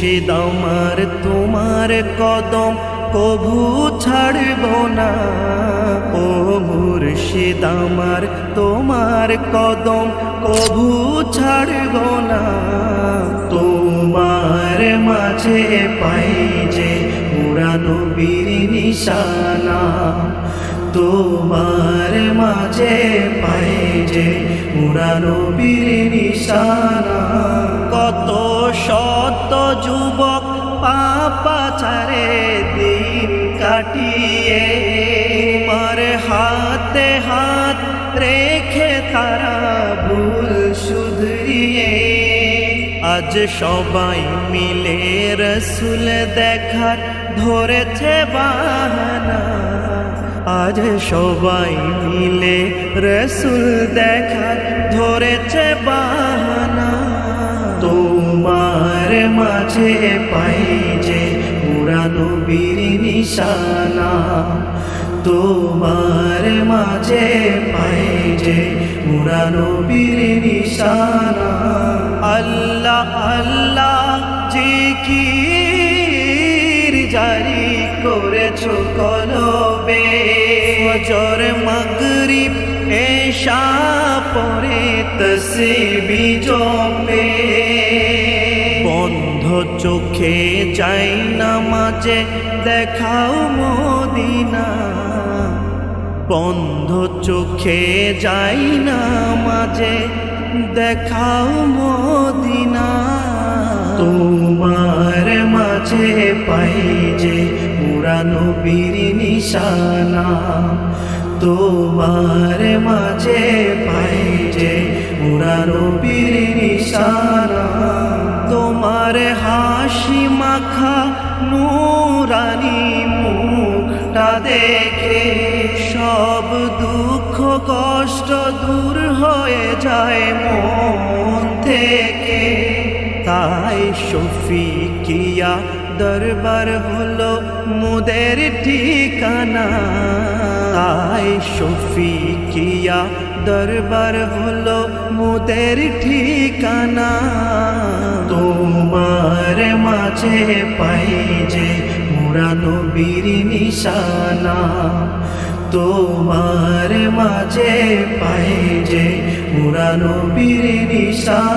মুর্শিদ আমার, তোমার কদম কভু ছাড়ব না। ও মুর্শিদ আমার, তোমার কদম কভু ছাড়ব না। তোমার মাঝে পাই যে পুরানো বীর নিশানা। তোমার মাঝে পাই যে পুরানো বীর নিশানা। ছাড়ে দিন কাটিয়ে তোমার হাতে হাত রেখে তারা ভুল শুধরিয়ে। আজ সবাই মিলে রসুল দেখার ধরেছে বাহানা। আজ সবাই মিলে রসুল দেখার ধরেছে বাহানা। তোমার মাঝে পাই যে পুরানো বীর নিশানা, তোমার মাঝে পাই যে পুরানো বীর নিশানা। আল্লাহ আল্লাহ জিকির জারি করেছ কলবে। ফজর, মাগরিব, এশা পরে তসবি জপে। চোখে যাই না মাঝে, দেখাও মদিনা। বন্ধ চোখে যাই না মাঝে, দেখাও মদিনা। তোমার মাঝে পাই যে পুরানো বীর নিশানা। তোমার মাঝে পাই যে পুরানো বীর নিশানা। দেখে সব দুঃখ, কষ্ট দূর হয়ে যায় মন থেকে। তাই শফিকিয়া দরবার হলো মুদের ঠিকানা। তাই শফিকিয়া দরবার হলো মুদের ঠিকানা। তোমার মাঝে পাই যে মুরানো বীর নিশানা তোমার মাঝে পাই যে মুরানো বীর নিশানা।